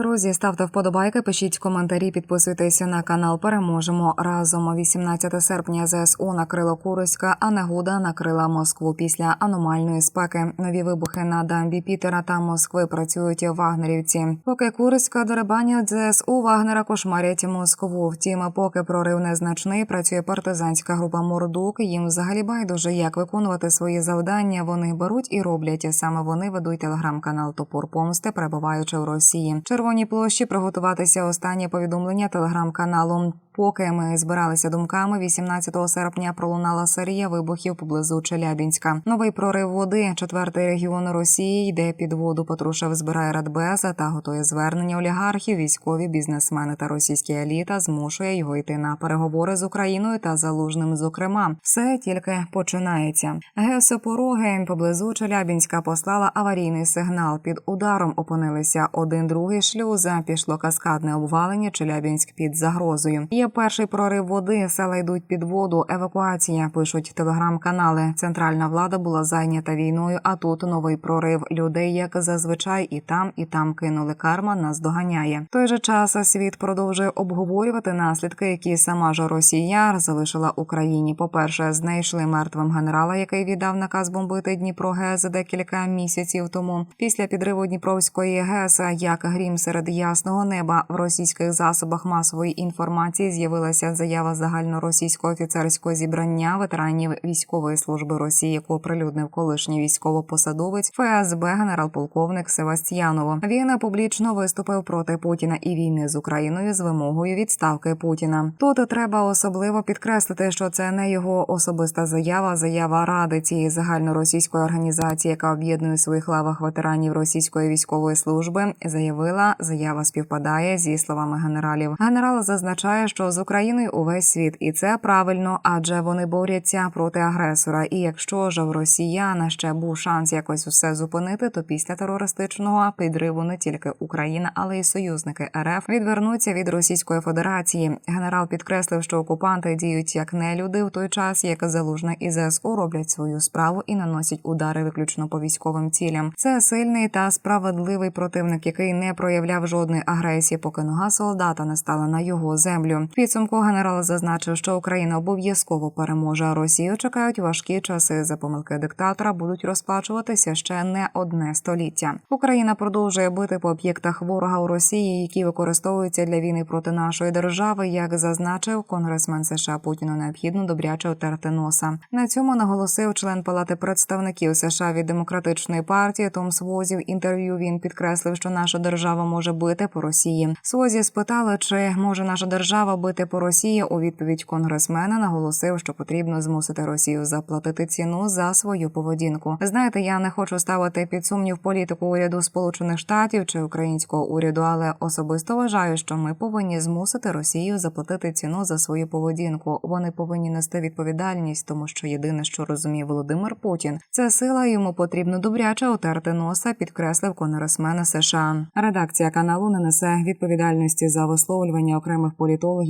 Друзі, ставте вподобайки, пишіть коментарі, підписуйтеся на канал. Переможемо разом. 18 серпня ЗСУ накрило Курська, а негода накрила Москву після аномальної спеки. Нові вибухи на дамбі Пітера та Москви працюють вагнерівці. Поки Курська деребанять ЗСУ Вагнера кошмарять Москву. Втім, поки прорив незначний, працює партизанська група Мордук. Їм взагалі байдуже, як виконувати свої завдання. Вони беруть і роблять. Саме вони ведуть телеграм-канал Топор Помсти, перебуваючи в Росії. Червоній площі приготуватися останнє повідомлення телеграм-каналу. Поки ми збиралися думками, 18 серпня пролунала серія вибухів поблизу Челябінська. Новий прорив води, четвертий регіон Росії, йде під воду. Патрушев збирає радбеза та готує звернення олігархів, військові, бізнесмени та російські еліта. Змушує його йти на переговори з Україною та залужним. Зокрема, все тільки починається. Геосопороги поблизу Челябінська послала аварійний сигнал. Під ударом опинилися один другий шлюза. Пішло каскадне обвалення. Челябінськ під загрозою. Є перший прорив води, села йдуть під воду. Евакуація пишуть телеграм-канали. Центральна влада була зайнята війною. А тут новий прорив людей, як зазвичай, і там, і там кинули карма. Нас доганяє. В той же час світ продовжує обговорювати наслідки, які сама ж Росія залишила Україні. По перше, знайшли мертвим генерала, який віддав наказ бомбити Дніпро ГЕС декілька місяців тому. Після підриву Дніпровської ГЕС, як грім серед ясного неба в російських засобах масової інформації з'явилася заява загальноросійського офіцерського зібрання ветеранів військової служби Росії, яку оприлюднив колишній військовопосадовець ФСБ генерал-полковник Севастьяново. Він публічно виступив проти Путіна і війни з Україною з вимогою відставки Путіна. Тут треба особливо підкреслити, що це не його особиста заява, заява ради цієї загальноросійської організації, яка об'єднує в своїх лавах ветеранів російської військової служби. Заявила, заява співпадає зі словами генералів. Генерал зазначає, що з Україною увесь світ, і це правильно, адже вони борються проти агресора. І якщо ж в росіян ще був шанс якось усе зупинити, то після терористичного підриву не тільки Україна, але й союзники РФ відвернуться від Російської Федерації. Генерал підкреслив, що окупанти діють як нелюди в той час, як залужне і ЗСУ роблять свою справу і наносять удари виключно по військовим цілям. Це сильний та справедливий противник, який не проявляв жодної агресії, поки нога солдата не стала на його землю. Підсумку генерал зазначив, що Україна обов'язково переможе. а Росію чекають важкі часи. За помилки диктатора будуть розплачуватися ще не одне століття. Україна продовжує бити по об'єктах ворога у Росії, які використовуються для війни проти нашої держави. Як зазначив конгресмен США Путіну, необхідно добряче отерти носа. На цьому наголосив член Палати представників США від демократичної партії Том Свозі. В інтерв'ю він підкреслив, що наша держава може бити по Росії. Свозі спитали, чи може наша держава бити по Росії. У відповідь конгресмена наголосив, що потрібно змусити Росію заплатити ціну за свою поведінку. Знаєте, я не хочу ставити під сумнів політику уряду Сполучених Штатів чи українського уряду, але особисто вважаю, що ми повинні змусити Росію заплатити ціну за свою поведінку. Вони повинні нести відповідальність, тому що єдине, що розуміє Володимир Путін, це сила. Йому потрібно добряче отерти носа, підкреслив конгресмена США. Редакція каналу не несе відповідальності за висловлювання окремих політологів,